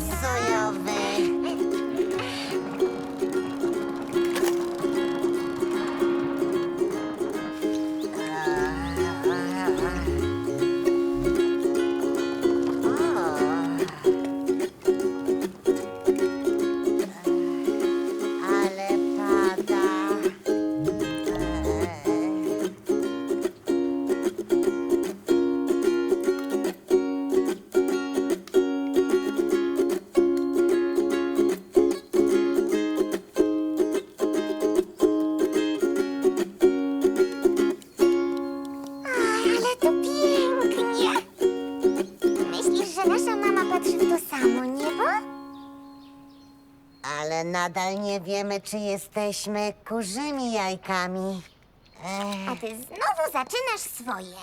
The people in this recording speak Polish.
sonho vem. Patrzy w to samo niebo? Ale nadal nie wiemy, czy jesteśmy kurzymi jajkami. Ech, A ty znowu zaczynasz swoje.